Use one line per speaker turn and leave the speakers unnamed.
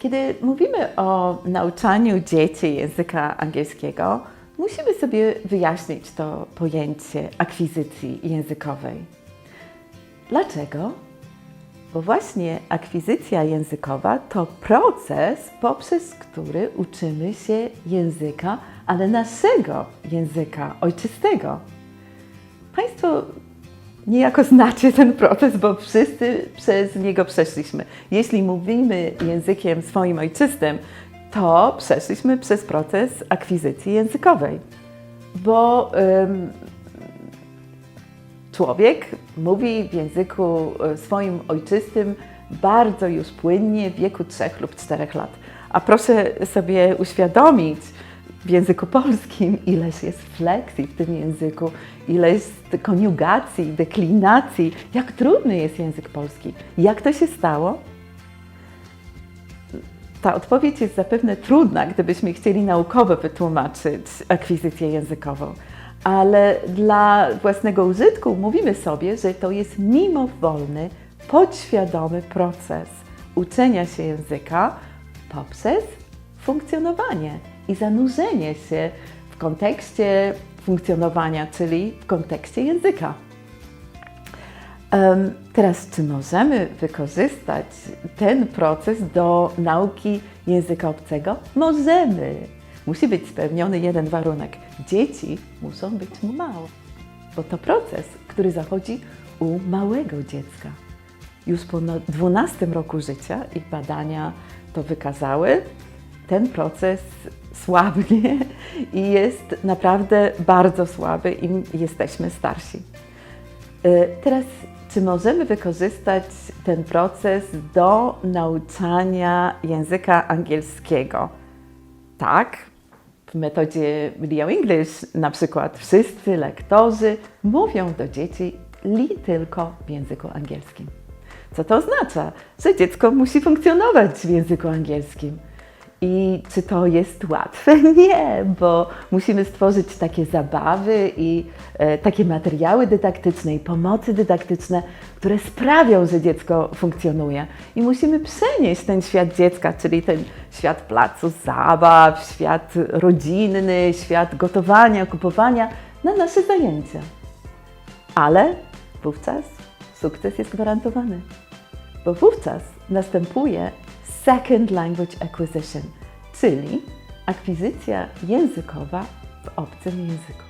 Kiedy mówimy o nauczaniu dzieci języka angielskiego, musimy sobie wyjaśnić to pojęcie akwizycji językowej. Dlaczego? Bo właśnie akwizycja językowa to proces, poprzez który uczymy się języka, ale naszego języka ojczystego. Państwo niejako znacie ten proces, bo wszyscy przez niego przeszliśmy. Jeśli mówimy językiem swoim ojczystym, to przeszliśmy przez proces akwizycji językowej, bo ym, człowiek mówi w języku e, swoim ojczystym bardzo już płynnie w wieku 3 lub 4 lat. A proszę sobie uświadomić w języku polskim, ileż jest fleksji w tym języku, ile jest koniugacji, deklinacji, jak trudny jest język polski. Jak to się stało? Ta odpowiedź jest zapewne trudna, gdybyśmy chcieli naukowo wytłumaczyć akwizycję językową, ale dla własnego użytku mówimy sobie, że to jest mimowolny, podświadomy proces uczenia się języka poprzez funkcjonowanie i zanurzenie się w kontekście funkcjonowania, czyli w kontekście języka. Teraz, czy możemy wykorzystać ten proces do nauki języka obcego? Możemy. Musi być spełniony jeden warunek. Dzieci muszą być małe, bo to proces, który zachodzi u małego dziecka. Już po no- 12 roku życia ich badania to wykazały. Ten proces słabnie i jest naprawdę bardzo słaby, im jesteśmy starsi. Y, Teraz, czy możemy wykorzystać ten proces do nauczania języka angielskiego? Tak, w metodzie Video English na przykład wszyscy lektorzy mówią do dzieci li tylko w języku angielskim. Co to oznacza? Że dziecko musi funkcjonować w języku angielskim. I czy to jest łatwe? Nie, bo musimy stworzyć takie zabawy i e, takie materiały dydaktyczne i pomocy dydaktyczne, które sprawią, że dziecko funkcjonuje. I musimy przenieść ten świat dziecka, czyli ten świat placu zabaw, świat rodzinny, świat gotowania, kupowania na nasze zajęcia. Ale wówczas sukces jest gwarantowany bo wówczas następuje second language acquisition, czyli akwizycja językowa w obcym języku.